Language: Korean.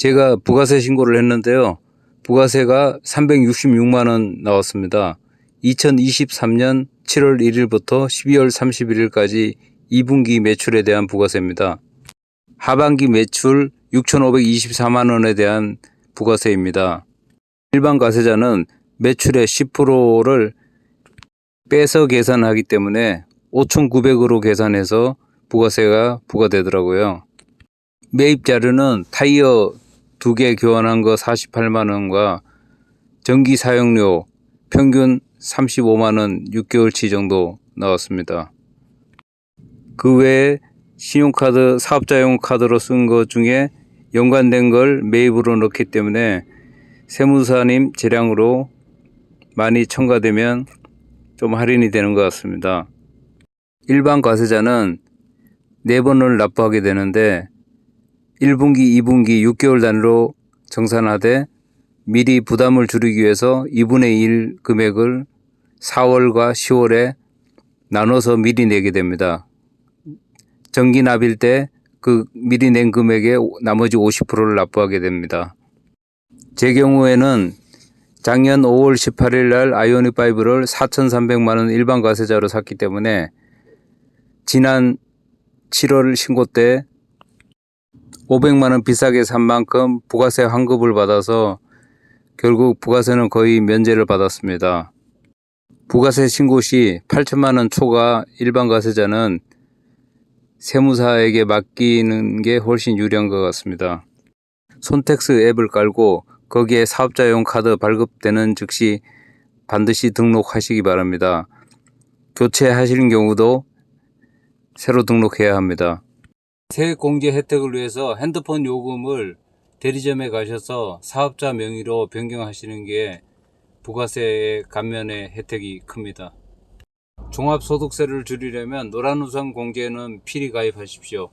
제가 부가세 신고를 했는데요. 부가세가 366만 원 나왔습니다. 2023년 7월 1일부터 12월 31일까지 2분기 매출에 대한 부가세입니다. 하반기 매출 6,524만 원에 대한 부가세입니다. 일반 과세자는 매출의 10%를 빼서 계산하기 때문에 5,900으로 계산해서 부가세가 부과되더라고요. 매입 자료는 타이어 두 개 교환한 거 48만 원과 전기 사용료 평균 35만 원 6개월치 정도 나왔습니다. 그 외에 신용카드 사업자용 카드로 쓴 것 중에 연관된 걸 매입으로 넣기 때문에 세무사님 재량으로 많이 첨가되면 좀 할인이 되는 것 같습니다. 일반 과세자는 네 번을 납부하게 되는데 1분기, 2분기, 6개월 단위로 정산하되 미리 부담을 줄이기 위해서 2분의 1 금액을 4월과 10월에 나눠서 미리 내게 됩니다. 정기 납일 때그 미리 낸 금액의 나머지 50%를 납부하게 됩니다. 제 경우에는 작년 5월 18일 날 아이오닉 5를 4,300만 원 일반 과세자로 샀기 때문에 지난 7월 신고 때 500만 원 비싸게 산 만큼 부가세 환급을 받아서 결국 부가세는 거의 면제를 받았습니다. 부가세 신고 시 8천만 원 초과 일반 과세자는 세무사에게 맡기는 게 훨씬 유리한 것 같습니다. 손택스 앱을 깔고 거기에 사업자용 카드 발급되는 즉시 반드시 등록하시기 바랍니다. 교체하시는 경우도 새로 등록해야 합니다. 세액 공제 혜택을 위해서 핸드폰 요금을 대리점에 가셔서 사업자 명의로 변경하시는 게 부가세 감면의 혜택이 큽니다. 종합소득세를 줄이려면 노란우산 공제는 필히 가입하십시오.